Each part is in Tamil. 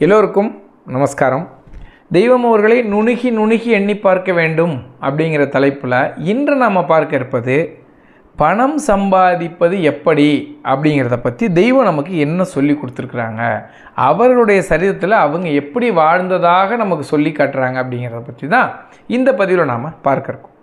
எல்லோருக்கும் நமஸ்காரம். தெய்வம் அவர்களை நுணுகி நுணுகி எண்ணி பார்க்க வேண்டும் அப்படிங்கிற தலைப்பில் இன்று நாம் பார்க்க இருப்பது பணம் சம்பாதிப்பது எப்படி அப்படிங்கிறத பற்றி தெய்வம் நமக்கு என்ன சொல்லி கொடுத்துருக்குறாங்க? அவர்களுடைய சரீரத்தில் அவங்க எப்படி வாழ்ந்ததாக நமக்கு சொல்லி காட்டுறாங்க அப்படிங்கிறத பற்றி தான் இந்த பதிவில் நாம் பார்க்க இருக்கோம்.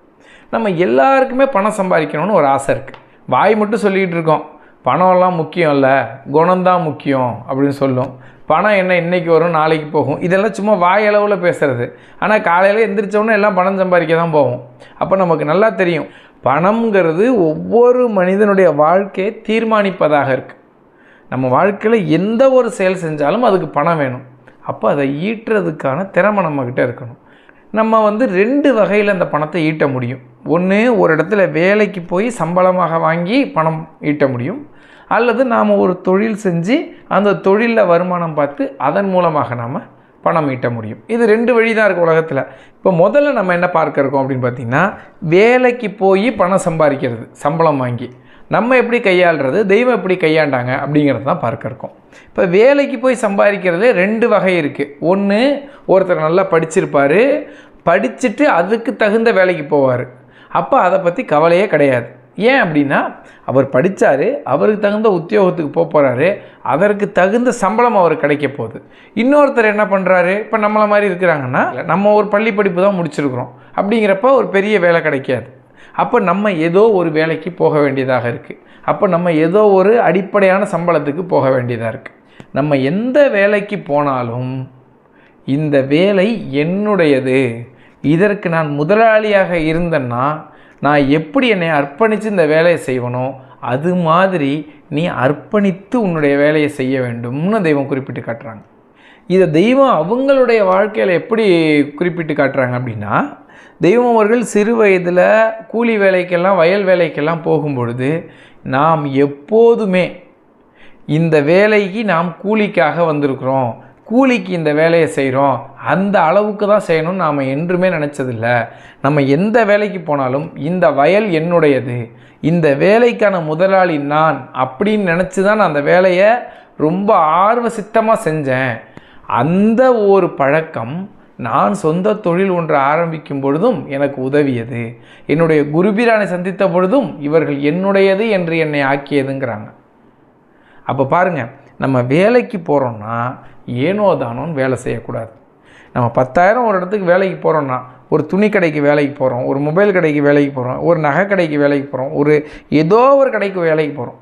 நம்ம எல்லாருக்குமே பணம் சம்பாதிக்கணும்னு ஒரு ஆசை இருக்குது வாய் மட்டும் சொல்லிக்கிட்டு இருக்கோம். பணம்லாம் முக்கியம் இல்லை குணம்தான் முக்கியம் அப்படின்னு சொல்லும். பணம் என்ன இன்றைக்கி வரும் நாளைக்கு போகும். இதெல்லாம் சும்மா வாயளவில் பேசுகிறது ஆனால் காலையில் எந்திரிச்சோன்னே எல்லாம் பணம் சம்பாதிக்க தான் போகும் அப்போ நமக்கு நல்லா தெரியும். பணம்ங்கிறது ஒவ்வொரு மனிதனுடைய வாழ்க்கையை தீர்மானிப்பதாக இருக்குது நம்ம வாழ்க்கையில் எந்த ஒரு செயல் செஞ்சாலும் அதுக்கு பணம் வேணும். அப்போ அதை ஈட்டுறதுக்கான திறமை நம்மக்கிட்ட இருக்கணும். நம்ம வந்து ரெண்டு வகையில் அந்த பணத்தை ஈட்ட முடியும். ஒன்று ஒரு இடத்துல வேலைக்கு போய் சம்பளமாக வாங்கி பணம் ஈட்ட முடியும். அல்லது நாம் ஒரு தொழில் செஞ்சு அந்த தொழிலில் வருமானம் பார்த்து அதன் மூலமாக நாம் பணம் ஈட்ட முடியும். இது ரெண்டு வழி தான் இருக்குது உலகத்தில். இப்போ முதல்ல நம்ம என்ன பார்க்க இருக்கோம் அப்படின்னு பார்த்திங்கன்னா வேலைக்கு போய் பணம் சம்பாதிக்கிறது சம்பளம் வாங்கி. நம்ம எப்படி கையாளுறது தெய்வம் எப்படி கையாண்டாங்க அப்படிங்கிறது தான் பார்க்க இருக்கோம். இப்போ வேலைக்கு போய் சம்பாதிக்கிறதுல ரெண்டு வகை இருக்குது ஒன்று ஒருத்தர் நல்லா படிச்சிருப்பார் படிச்சுட்டு அதுக்கு தகுந்த வேலைக்கு போவார். அப்போ அதை பற்றி கவலையே கிடையாது. ஏன் அப்படின்னா அவர் படித்தார் அவருக்கு தகுந்த உத்தியோகத்துக்கு போக போகிறாரு அதற்கு தகுந்த சம்பளம் அவர் கிடைக்க போகுது. இன்னொருத்தர் என்ன பண்ணுறாரு இப்போ நம்மளை மாதிரி இருக்கிறாங்கன்னா நம்ம ஒரு பள்ளி படிப்பு தான் முடிச்சிருக்கிறோம். அப்படிங்கிறப்ப ஒரு பெரிய வேலை கிடைக்காது. அப்போ நம்ம ஏதோ ஒரு வேலைக்கு போக வேண்டியதாக இருக்குது அப்போ நம்ம ஏதோ ஒரு அடிப்படையான சம்பளத்துக்கு போக வேண்டியதாக இருக்குது நம்ம எந்த வேலைக்கு போனாலும் இந்த வேலை என்னுடையது. இதற்கு நான் முதலாளியாக இருந்தேன்னா நான் எப்படி என்னை அர்ப்பணித்து இந்த வேலையை செய்வனோ அது மாதிரி நீ அர்ப்பணித்து உன்னுடைய வேலையை செய்ய வேண்டும்னு தெய்வம் குறிப்பிட்டு காட்டுறாங்க. இதை தெய்வம் அவங்களுடைய வாழ்க்கையில் எப்படி குறிப்பிட்டு காட்டுறாங்க அப்படின்னா தெய்வம் அவர்கள் சிறு வயதில் கூலி வேலைக்கெல்லாம் வயல் வேலைக்கெல்லாம் போகும்பொழுது நாம் எப்போதுமே இந்த வேலைக்கு நாம் கூலிக்காக வந்திருக்கிறோம். கூலிக்கு இந்த வேலையை செய்கிறோம் அந்த அளவுக்கு தான் செய்யணும்னு நாம் என்றுமே நினச்சதில்ல. நம்ம எந்த வேலைக்கு போனாலும் இந்த வயல் என்னுடையது. இந்த வேலைக்கான முதலாளி நான் அப்படின்னு நினச்சி தான் நான் அந்த வேலையை ரொம்ப ஆர்வ சித்தமாக செஞ்சேன். அந்த ஒரு பழக்கம் நான் சொந்த தொழில் ஒன்று ஆரம்பிக்கும் பொழுதும் எனக்கு உதவியது. என்னுடைய குருபிரானை சந்தித்த பொழுதும் இவர்கள் என்னுடையது என்று என்னை ஆக்கியதுங்கிறாங்க. அப்போ பாருங்கள் நம்ம வேலைக்கு போகிறோம்னா ஏனோ தானோன்னு வேலை செய்யக்கூடாது. நம்ம பத்தாயிரம் ஒரு இடத்துக்கு வேலைக்கு போகிறோன்னா ஒரு துணி கடைக்கு வேலைக்கு போகிறோம் ஒரு மொபைல் கடைக்கு வேலைக்கு போகிறோம் ஒரு நகை கடைக்கு வேலைக்கு போகிறோம் ஒரு ஏதோ ஒரு கடைக்கு வேலைக்கு போகிறோம்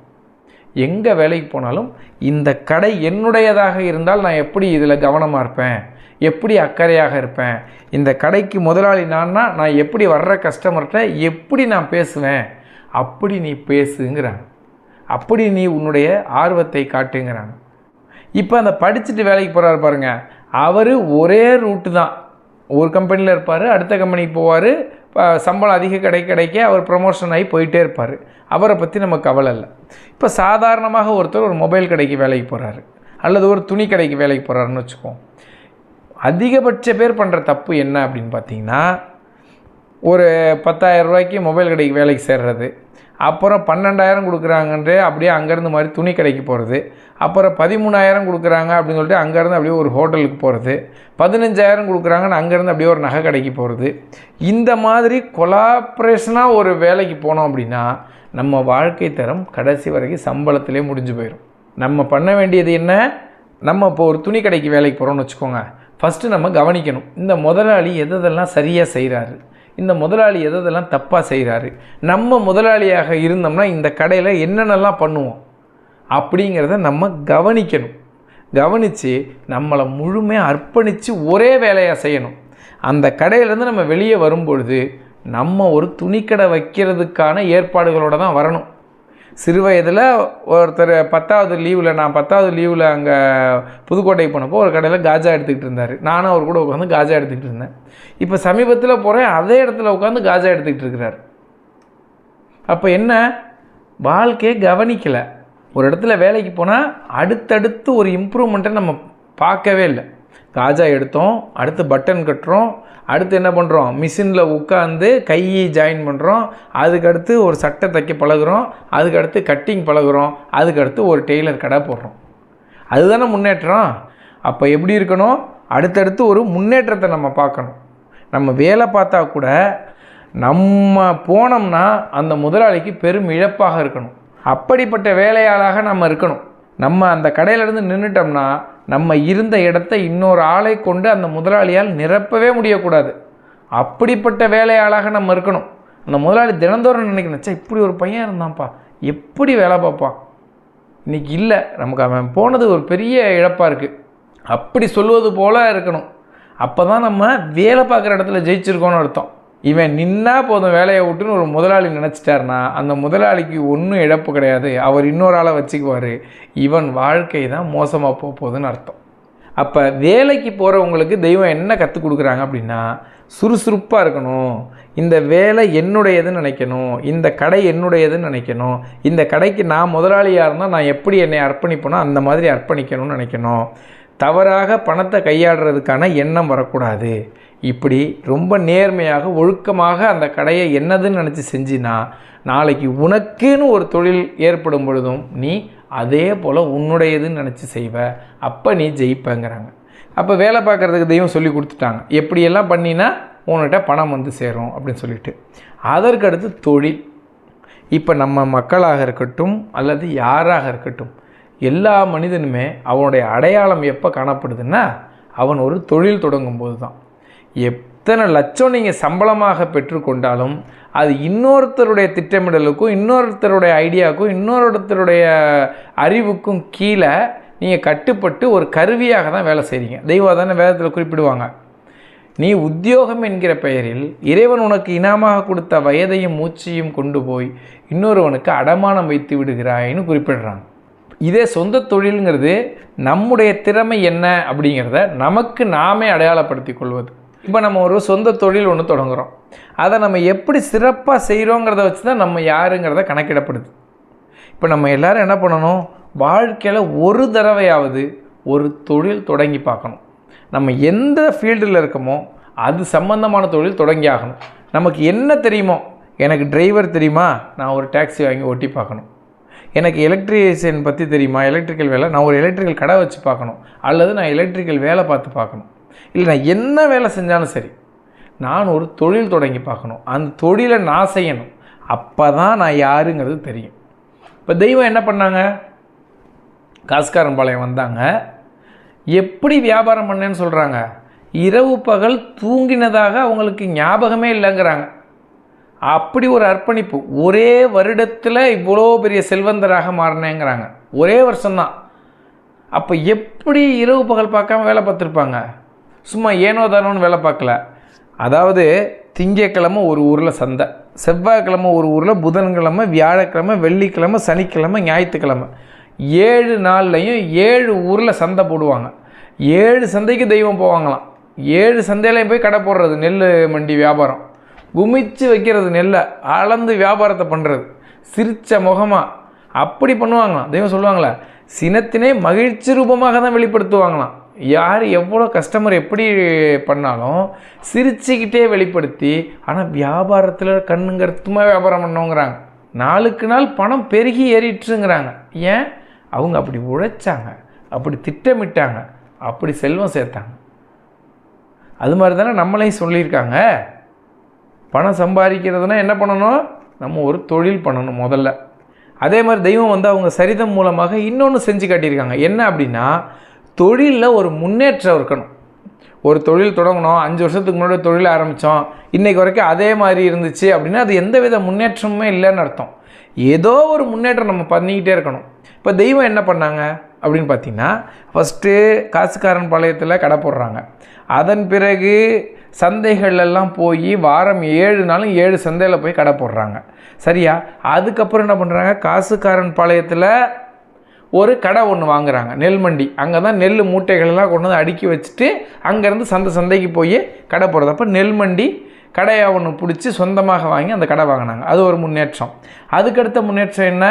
எங்கே வேலைக்கு போனாலும் இந்த கடை என்னுடையதாக இருந்தால் நான் எப்படி இதில் கவனமாக இருப்பேன்? எப்படி அக்கறையாக இருப்பேன்? இந்த கடைக்கு முதலாளி நான்னா நான் எப்படி வர்ற கஸ்டமர்கிட்ட எப்படி நான் பேசுவேன்? அப்படி நீ பேசுங்கிறாங்க. அப்படி நீ உன்னுடைய ஆர்வத்தை காட்டுங்கிறாங்க. இப்போ அந்த படிச்சுட்டு வேலைக்கு போகிறாரு பாருங்கள் அவர் ஒரே ரூட்டு தான். ஒரு கம்பெனியில் இருப்பார் அடுத்த கம்பெனிக்கு போவார் சம்பளம் அதிக கிடைக்க கிடைக்க அவர் ப்ரமோஷன் ஆகி போயிட்டே இருப்பார். அவரை பற்றி நம்ம கவலை இல்லை. இப்போ சாதாரணமாக ஒருத்தர் ஒரு மொபைல் கடைக்கு வேலைக்கு போகிறாரு அல்லது ஒரு துணி கடைக்கு வேலைக்கு போகிறாருன்னு வச்சுக்கோம் அதிகபட்ச பேர் பண்ணுற தப்பு என்ன அப்படின்னு பார்த்தீங்கன்னா ஒரு பத்தாயிரம் ரூபாய்க்கு மொபைல் கடைக்கு வேலைக்கு சேர்றது அப்புறம் பன்னெண்டாயிரம் கொடுக்குறாங்கன்ட்டு அப்படியே அங்கேருந்து மாதிரி துணி கடைக்கு போகிறது. அப்புறம் பதிமூணாயிரம் கொடுக்குறாங்க அப்படின்னு சொல்லிட்டு அங்கேருந்து அப்படியே ஒரு ஹோட்டலுக்கு போகிறது. பதினஞ்சாயிரம் கொடுக்குறாங்கன்னு அங்கேருந்து அப்படியே ஒரு நகை கடைக்கு போகிறது. இந்த மாதிரி கொலாப்ரேஷனாக ஒரு வேலைக்கு போனோம் அப்படின்னா நம்ம வாழ்க்கை தரம் கடைசி வரைக்கும் சம்பளத்திலே முடிஞ்சு போயிடும் நம்ம பண்ண வேண்டியது என்ன? நம்ம இப்போ ஒரு துணி கடைக்கு வேலைக்கு போகிறோம்னு வச்சுக்கோங்க. ஃபஸ்ட்டு நம்ம கவனிக்கணும். இந்த முதலாளி எதெல்லாம் சரியாக செய்கிறாரு? இந்த முதலாளி எதெல்லாம் தப்பாக செய்கிறாரு நம்ம முதலாளியாக இருந்தோம்னா இந்த கடையில் என்னென்னலாம் பண்ணுவோம்? அப்படிங்கிறத நம்ம கவனிக்கணும். கவனித்து நம்மளை முழுமையாக அர்ப்பணித்து ஒரே வேலையாக செய்யணும். அந்த கடையிலேருந்து நம்ம வெளியே வரும்பொழுது நம்ம ஒரு துணிக்கடை வைக்கிறதுக்கான ஏற்பாடுகளோடு தான் வரணும். சிறு வயதில் ஒருத்தர் பத்தாவது லீவில் நான் பத்தாவது லீவில் அங்கே புதுக்கோட்டை போனப்போ ஒரு கடையில் காஜா எடுத்துக்கிட்டு இருந்தார். நானும் அவர் கூட உட்காந்து காஜா எடுத்துக்கிட்டு இருந்தேன். இப்போ சமீபத்தில் போகிறேன் அதே இடத்துல உட்காந்து காஜா எடுத்துக்கிட்டு இருக்கிறார். அப்போ என்ன? வாழ்க்கையை கவனிக்கலை. ஒரு இடத்துல வேலைக்கு போனால் அடுத்தடுத்து ஒரு இம்ப்ரூவ்மெண்ட்டை நம்ம பார்க்கவே இல்லை. காஜா எடுத்தோம் அடுத்து பட்டன் கட்டுறோம் அடுத்து என்ன பண்ணுறோம் மிஷினில் உட்காந்து கையை ஜாயின் பண்ணுறோம் அதுக்கடுத்து ஒரு சட்டை தைக்க பழகுறோம் அதுக்கடுத்து கட்டிங் பழகுறோம் அதுக்கடுத்து ஒரு டெய்லர் கடை போடுறோம். அதுதானே முன்னேற்றம்? அப்போ எப்படி இருக்கணும்? அடுத்தடுத்து ஒரு முன்னேற்றத்தை நம்ம பார்க்கணும். நம்ம வேலை பார்த்தா கூட நம்ம போனோம்னா அந்த முதலாளிக்கு பெரும் இழப்பாக இருக்கணும். அப்படிப்பட்ட வேலையாளாக நம்ம இருக்கணும். நம்ம அந்த கடையிலேருந்து நின்றுட்டோம்னா நம்ம இருந்த இடத்த இன்னொரு ஆளை கொண்டு அந்த முதலாளியால் நிரப்பவே முடியக்கூடாது. அப்படிப்பட்ட வேலையாளாக நம்ம இருக்கணும். அந்த முதலாளி தினந்தோறும் நினைக்கணும் "ச்சே, இப்படி ஒரு பையன் இருந்தான்ப்பா. எப்படி வேலை பார்ப்பான்? இன்றைக்கி இல்லை. நமக்கு அவன் போனது ஒரு பெரிய இழப்பாக இருக்குது அப்படி சொல்வது போல இருக்கணும். அப்போ தான் நம்ம வேலை பார்க்குற இடத்துல ஜெயிச்சிருக்கோன்னு அர்த்தம். இவன் நின்னா போதும் வேலையை விட்டுன்னு ஒரு முதலாளி நினச்சிட்டார்னா அந்த முதலாளிக்கு ஒன்றும் இழப்பு கிடையாது. அவர் இன்னொரு ஆளை வச்சுக்குவார். இவன் வாழ்க்கை தான் மோசமாக போக போகுதுன்னு அர்த்தம். அப்போ வேலைக்கு போகிறவங்களுக்கு தெய்வம் என்ன கற்றுக் கொடுக்குறாங்க அப்படின்னா சுறுசுறுப்பாக இருக்கணும். இந்த வேலை என்னுடையதுன்னு நினைக்கணும். இந்த கடை என்னுடையதுன்னு நினைக்கணும். இந்த கடைக்கு நான் முதலாளியாக இருந்தால் நான் எப்படி என்னை அர்ப்பணிப்பேனோ அந்த மாதிரி அர்ப்பணிக்கணும்னு நினைக்கணும். தவறாக பணத்தை கையாடுறதுக்கான எண்ணம் வரக்கூடாது. இப்படி ரொம்ப நேர்மையாக ஒழுக்கமாக அந்த கடையை என்னதுன்னு நினச்சி செஞ்சினா நாளைக்கு உனக்குன்னு ஒரு தொழில் ஏற்படும் பொழுதும் நீ அதே போல் உன்னுடையதுன்னு நினச்சி செய்வ. அப்போ நீ ஜெயிப்பேங்கிறாங்க. அப்போ வேலை பார்க்குறதுக்கு தெய்வம் சொல்லி கொடுத்துட்டாங்க. எப்படியெல்லாம் பண்ணினா உன்கிட்ட பணம் வந்து சேரும் அப்படின்னு சொல்லிட்டு. அதற்கடுத்து தொழில். இப்போ நம்ம மக்களாக இருக்கட்டும் அல்லது யாராக இருக்கட்டும் எல்லா மனிதனுமே அவனுடைய அடையாளம் எப்போ காணப்படுதுன்னா அவன் ஒரு தொழில் தொடங்கும்போது தான் எத்தனை லட்சம் நீங்கள் சம்பளமாக பெற்றுக்கொண்டாலும் அது இன்னொருத்தருடைய திட்டமிடலுக்கும் இன்னொருத்தருடைய ஐடியாவுக்கும் இன்னொருத்தருடைய அறிவுக்கும் கீழே நீங்கள் கட்டுப்பட்டு ஒரு கருவியாக தான் வேலை செய்கிறீங்க தெய்வம் தானே வேதத்தில் குறிப்பிடுவாங்க. நீ உத்தியோகம் என்கிற பெயரில் இறைவன் உனக்கு இனாமாக கொடுத்த வயதையும் மூச்சையும் கொண்டு போய் இன்னொருவனுக்கு அடமானம் வைத்து விடுகிறாய்னு குறிப்பிடுறாங்க. இதே சொந்த தொழிலுங்கிறது நம்முடைய திறமை என்ன அப்படிங்கிறத நமக்கு நாமே அடையாளப்படுத்தி கொள்வது. இப்போ நம்ம ஒரு சொந்த தொழில் ஒன்று தொடங்குகிறோம் அதை நம்ம எப்படி சிறப்பாக செய்கிறோங்கிறத வச்சு தான் நம்ம யாருங்கிறத கணக்கிடப்படுது. இப்போ நம்ம எல்லோரும் என்ன பண்ணணும்? வாழ்க்கையில் ஒரு தடவையாவது ஒரு தொழில் தொடங்கி பார்க்கணும். நம்ம எந்த ஃபீல்டில் இருக்கோமோ அது சம்மந்தமான தொழில் தொடங்கி ஆகணும். நமக்கு என்ன தெரியுமோ? எனக்கு டிரைவர் தெரியுமா? நான் ஒரு டாக்ஸி வாங்கி ஓட்டி பார்க்கணும். எனக்கு எலக்ட்ரிஷியன் பற்றி தெரியுமா? எலக்ட்ரிக்கல் வேலை நான் ஒரு எலக்ட்ரிக்கல் கடை வச்சு பார்க்கணும். அல்லது நான் எலக்ட்ரிக்கல் வேலை பார்த்து பார்க்கணும். இல்லை நான் என்ன வேலை செஞ்சாலும் சரி நான் ஒரு தொழில் தொடங்கி பார்க்கணும். அந்த தொழிலை நான் செய்யணும். அப்போ தான் நான் யாருங்கிறது தெரியும். இப்போ தெய்வம் என்ன பண்ணாங்க? காஸ்காரம்பாளையம் வந்தாங்க. எப்படி வியாபாரம் பண்ணேன்னு சொல்கிறாங்க இரவு பகல் தூங்கினதாக அவங்களுக்கு ஞாபகமே இல்லைங்கிறாங்க. அப்படி ஒரு அர்ப்பணிப்பு. ஒரே வருடத்தில் இவ்வளோ பெரிய செல்வந்தராக மாறினேங்கிறாங்க. ஒரே வருஷம்தான். அப்போ எப்படி இரவு பகல் பார்க்காம வேலை பார்த்துருப்பாங்க? சும்மா ஏனோ தானோன்னு வேலை பார்க்கல. அதாவது திங்கக்கிழமை ஒரு ஊரில் சந்தை செவ்வாய்க்கிழமை ஒரு ஊரில் புதன்கிழமை வியாழக்கிழமை வெள்ளிக்கிழமை சனிக்கிழமை ஞாயிற்றுக்கிழமை. ஏழு நாள்லையும் ஏழு ஊரில் சந்தை போடுவாங்க. ஏழு சந்தைக்கு தெய்வம் போவாங்களாம். ஏழு சந்தையிலையும் போய் கடை போடுறது நெல் மண்டி வியாபாரம். குமிச்சு வைக்கிறது நெல்லை அளந்து வியாபாரத்தை பண்ணுறது சிரிச்ச முகமாக அப்படி பண்ணுவாங்களாம். தெய்வம் சொல்லுவாங்களே சினத்தினே மகிழ்ச்சி ரூபமாக தான் வெளிப்படுத்துவாங்களாம். யார் எவ்வளோ கஸ்டமர் எப்படி பண்ணாலும் சிரிச்சுக்கிட்டே வெளிப்படுத்தி ஆனால் வியாபாரத்தில் கண்ணுங்கிறதுமா வியாபாரம் பண்ணோங்கிறாங்க. நாளுக்கு நாள் பணம் பெருகி ஏறிட்டுருங்கிறாங்க. ஏன்? அவங்க அப்படி உழைச்சாங்க. அப்படி திட்டமிட்டாங்க. அப்படி செல்வம் சேர்த்தாங்க. அது மாதிரி தானே நம்மளையும் சொல்லியிருக்காங்க. பணம் சம்பாதிக்கிறதுனா என்ன பண்ணணும்? நம்ம ஒரு தொழில் பண்ணணும் முதல்ல. அதே மாதிரி தெய்வம் வந்து அவங்க சரிதம் மூலமாக இன்னொன்று செஞ்சு காட்டியிருக்காங்க. என்ன அப்படின்னா தொழிலில் ஒரு முன்னேற்றம் இருக்கணும். ஒரு தொழில் தொடங்கணும் அஞ்சு வருஷத்துக்கு முன்னாடி தொழில் ஆரம்பித்தோம் இன்றைக்கு வரைக்கும் அதே மாதிரி இருந்துச்சு அப்படின்னா அது எந்த வித முன்னேற்றமுமே இல்லைன்னு அர்த்தம். ஏதோ ஒரு முன்னேற்றம் நம்ம பண்ணிக்கிட்டே இருக்கணும். இப்போ தெய்வம் என்ன பண்ணாங்க அப்படின்னு பார்த்தீங்கன்னா ஃபஸ்ட்டு காசுக்காரன் பாளையத்தில் கடை போடுறாங்க. அதன் பிறகு சந்தைகள்லாம் போய் வாரம் ஏழு நாளும் ஏழு சந்தையில் போய் கடை போடுறாங்க. சரியா? அதுக்கப்புறம் என்ன பண்ணுறாங்க காசுக்காரன் பாளையத்தில் ஒரு கடை ஒன்று வாங்குறாங்க நெல் மண்டி அங்கே தான் நெல் மூட்டைகளெல்லாம் கொண்டு வந்து அடுக்கி வச்சுட்டு அங்கேருந்து சந்தை சந்தைக்கு போய் கடை போடுறது. அப்போ நெல் மண்டி கடையை ஒன்று பிடிச்சி சொந்தமாக வாங்கி அந்த கடை வாங்கினாங்க. அது ஒரு முன்னேற்றம். அதுக்கடுத்த முன்னேற்றம் என்ன?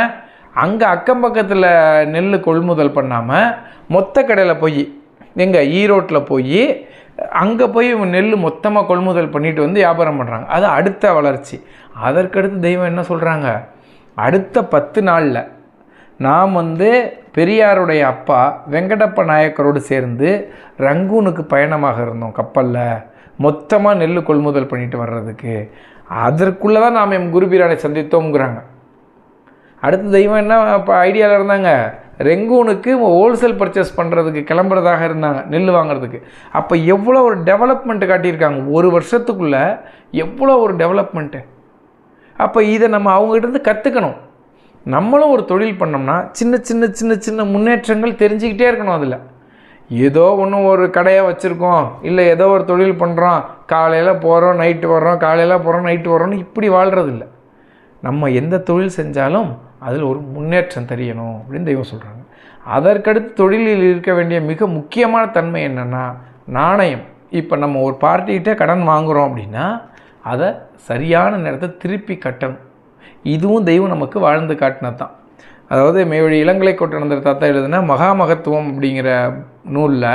அங்கே அக்கம் பக்கத்தில் நெல் கொள்முதல் பண்ணாமல் மொத்த கடையில் போய் எங்கள் ஈரோட்டில் போய் அங்கே போய் நெல் மொத்தமாக கொள்முதல் பண்ணிட்டு வந்து வியாபாரம் பண்ணுறாங்க அது அடுத்த வளர்ச்சி. அதற்கடுத்து தெய்வம் என்ன சொல்கிறாங்க அடுத்த பத்து நாளில் நாம் வந்து பெரியாருடைய அப்பா வெங்கடப்ப நாயக்கரோடு சேர்ந்து ரங்கூனுக்கு பயணமாக இருந்தோம் கப்பலில். மொத்தமாக நெல் கொள்முதல் பண்ணிட்டு வர்றதுக்கு. அதற்குள்ளே தான் நாம் எம் குருபீரானை சந்தித்தோங்கிறாங்க அடுத்த தெய்வம் என்ன இப்போ ஐடியாவில் இருந்தாங்க? ரெங்கூனுக்கு ஹோல்சேல் பர்ச்சேஸ் பண்ணுறதுக்கு கிளம்புறதாக இருந்தாங்க நெல் வாங்குறதுக்கு. அப்போ எவ்வளோ ஒரு டெவலப்மெண்ட் காட்டியிருக்காங்க? ஒரு வருஷத்துக்குள்ளே எவ்வளோ ஒரு டெவலப்மெண்ட்டு? அப்போ இதை நம்ம அவங்ககிட்ட கற்றுக்கணும் நம்மளும் ஒரு தொழில் பண்ணோம்னா சின்ன சின்ன சின்ன சின்ன முன்னேற்றங்கள் தெரிஞ்சுக்கிட்டே இருக்கணும் அதில். ஏதோ ஒன்று ஒரு கடையாக வச்சுருக்கோம். இல்லை ஏதோ ஒரு தொழில் பண்ணுறோம் காலையில் போகிறோம் நைட்டு வர்றோம். காலையில் போகிறோம் நைட்டு வர்றோம்னு இப்படி வாழ்கிறதில்ல நம்ம எந்த தொழில் செஞ்சாலும் அதில் ஒரு முன்னேற்றம் தெரியணும் அப்படின்னு தெய்வம் சொல்கிறாங்க அதற்கடுத்து தொழிலில் இருக்க வேண்டிய மிக முக்கியமான தன்மை என்னென்னா நாணயம். இப்போ நம்ம ஒரு பார்ட்டிகிட்ட கடன் வாங்குகிறோம் அப்படின்னா அதை சரியான நேரத்தை திருப்பி கட்டணும். இதுவும் தெய்வம் நமக்கு வாழ்ந்து காட்டினது தான் அதாவது மேவழி இளங்கலை கொட்டனந்தர் தாத்தா எழுதுனா மகாமகத்துவம் அப்படிங்கிற நூலில்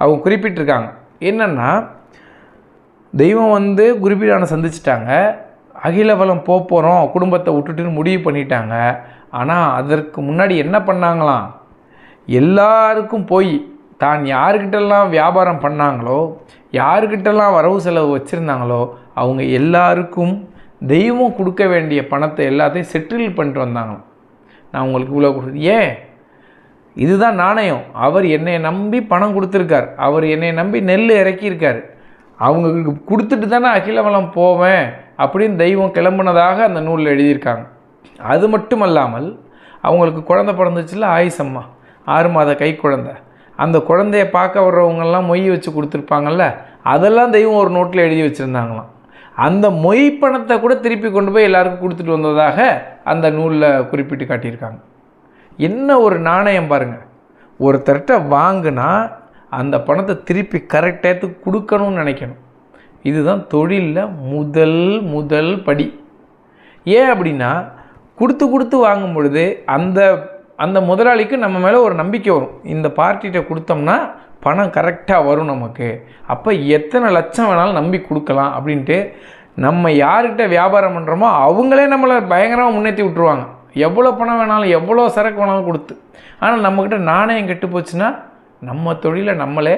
அவங்க குறிப்பிட்டிருக்காங்க. என்னென்னா தெய்வம் வந்து குருபீடானை சந்திச்சிட்டாங்க. அகிலவலம் போக போகிறோம் குடும்பத்தை விட்டுட்டுன்னு முடிவு பண்ணிட்டாங்க. ஆனால் அதற்கு முன்னாடி என்ன பண்ணாங்களாம்? எல்லாருக்கும் போய் தான் யாருக்கிட்டெல்லாம் வியாபாரம் பண்ணாங்களோ யாருக்கிட்டெல்லாம் வரவு செலவு வச்சுருந்தாங்களோ அவங்க எல்லாருக்கும் தெய்வம் கொடுக்க வேண்டிய பணத்தை எல்லாத்தையும் செட்டில் பண்ணிட்டு வந்தாங்களாம். நான் உங்களுக்கு இவ்வளோ கொடுத்து ஏன்? இதுதான் நாணயம். அவர் என்னை நம்பி பணம் கொடுத்துருக்கார். அவர் என்னை நம்பி நெல் இறக்கியிருக்கார். அவங்களுக்கு கொடுத்துட்டு தானே அகிலவலம் போவேன் அப்படின்னு தெய்வம் கிளம்புனதாக அந்த நூலில் எழுதியிருக்காங்க. அது மட்டும் அல்லாமல் அவங்களுக்கு குழந்த பிறந்துச்சுல ஆயுசம்மா ஆறு மாத கை குழந்த. அந்த குழந்தைய பார்க்க வர்றவங்கெல்லாம் மொய் வச்சு கொடுத்துருப்பாங்கல்ல அதெல்லாம் தெய்வம் ஒரு நோட்டில் எழுதி வச்சுருந்தாங்களாம். அந்த மொய் பணத்தை கூட திருப்பி கொண்டு போய் எல்லாருக்கும் கொடுத்துட்டு வந்ததாக அந்த நூலில் குறிப்பிட்டு காட்டியிருக்காங்க. என்ன ஒரு நாணயம் பாருங்கள் ஒருத்தர்கிட்ட வாங்கினா அந்த பணத்தை திருப்பி கரெக்டாக கொடுக்கணும்னு நினைக்கணும். இதுதான் தொழிலில் முதல் முதல் படி. ஏன் அப்படின்னா கொடுத்து கொடுத்து வாங்கும் பொழுது அந்த அந்த முதலாளிக்கு நம்ம மேலே ஒரு நம்பிக்கை வரும். இந்த பார்ட்டிகிட்ட கொடுத்தோம்னா பணம் கரெக்டாக வரும் நமக்கு. அப்போ எத்தனை லட்சம் வேணாலும் நம்பி கொடுக்கலாம் அப்படின்ட்டு நம்ம யார்கிட்ட வியாபாரம் பண்ணுறோமோ அவங்களே நம்மளை பயங்கரமாக முன்னேற்றி விட்ருவாங்க எவ்வளோ பணம் வேணாலும் எவ்வளோ சரக்கு வேணாலும் கொடுத்து. ஆனால் நம்மக்கிட்ட நாணயம் கெட்டு போச்சுன்னா நம்ம தொழிலை நம்மளே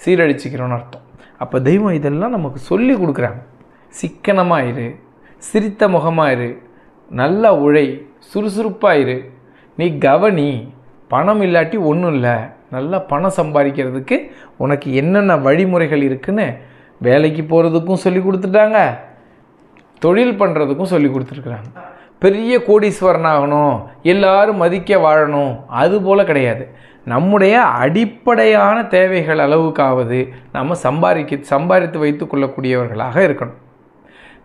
சீரழிச்சிக்கிறோன்னு அர்த்தம். அப்போ தெய்வம் இதெல்லாம் நமக்கு சொல்லி கொடுக்குறாங்க. சிக்கனமாக இரு சிரித்த முகமாக இரு நல்லா உழை சுறுசுறுப்பாக இரு. நீ கவனி பணம் இல்லாட்டி ஒன்றும் இல்லை. நல்லா பணம் சம்பாதிக்கிறதுக்கு உனக்கு என்னென்ன வழிமுறைகள் இருக்குன்னு வேலைக்கு போகிறதுக்கும் சொல்லி கொடுத்துட்டாங்க. தொழில் பண்ணுறதுக்கும் சொல்லி கொடுத்துருக்குறாங்க. பெரிய கோடீஸ்வரன் ஆகணும் எல்லாரும் மதிக்க வாழணும் அது போல் கிடையாது. நம்முடைய அடிப்படையான தேவைகள் அளவுக்காவது நம்ம சம்பாதிக்க சம்பாதித்து வைத்து கொள்ளக்கூடியவர்களாக இருக்கணும்.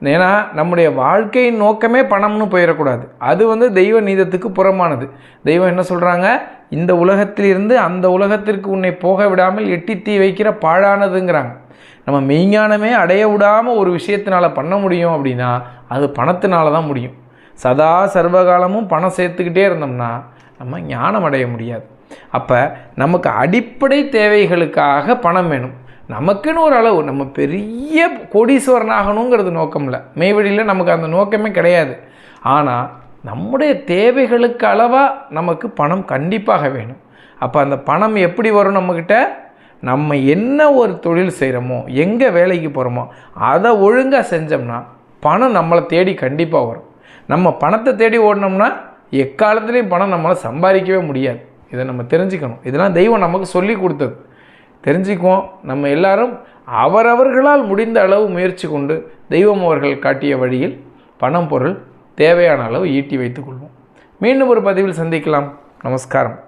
ஏன்னா நம்முடைய வாழ்க்கையின் நோக்கமே பணம்னு போயிடக்கூடாது. அது வந்து தெய்வ நீதத்துக்கு புறமானது. தெய்வம் என்ன சொல்கிறாங்க இந்த உலகத்திலிருந்து அந்த உலகத்திற்கு உன்னை போக விடாமல் எட்டி தீ வைக்கிற பாழானதுங்கிறாங்க. நம்ம மெய்ஞானமே அடைய விடாமல் ஒரு விஷயத்தினால் பண்ண முடியும் அப்படின்னா அது பணத்தினால தான் முடியும். சதா சர்வகாலமும் பணம் சேர்த்துக்கிட்டே இருந்தோம்னா நம்ம ஞானம் அடைய முடியாது. அப்போ நமக்கு அடிப்படை தேவைகளுக்காக பணம் வேணும். நமக்குன்னு ஒரு அளவு. நம்ம பெரிய கோடீஸ்வரன் ஆகணுங்கிறது நோக்கம் இல்லை மெய்வழியில் நமக்கு அந்த நோக்கமே கிடையாது. ஆனால் நம்முடைய தேவைகளுக்கு அளவாக நமக்கு பணம் கண்டிப்பாக வேணும். அப்போ அந்த பணம் எப்படி வரும் நம்மக்கிட்ட நம்ம என்ன ஒரு தொழில் செய்கிறோமோ எங்கே வேலைக்கு போகிறோமோ அதை ஒழுங்காக செஞ்சோம்னா பணம் நம்மளை தேடி கண்டிப்பாக வரும். நம்ம பணத்தை தேடி ஓடினோம்னா எக்காலத்துலேயும் பணம் நம்மளை சம்பாதிக்கவே முடியாது. இதை நம்ம தெரிஞ்சுக்கணும். இதெல்லாம் தெய்வம் நமக்கு சொல்லி கொடுத்தது. தெரிஞ்சுக்குவோம். நம்ம எல்லாரும் அவரவர்களால் முடிந்த அளவு முயற்சி கொண்டு தெய்வம் அவர்கள் காட்டிய வழியில் பணம் பொருள் தேவையான அளவு ஈட்டி வைத்துக்கொள்வோம் மீண்டும் ஒரு பதிவில் சந்திக்கலாம். நமஸ்காரம்.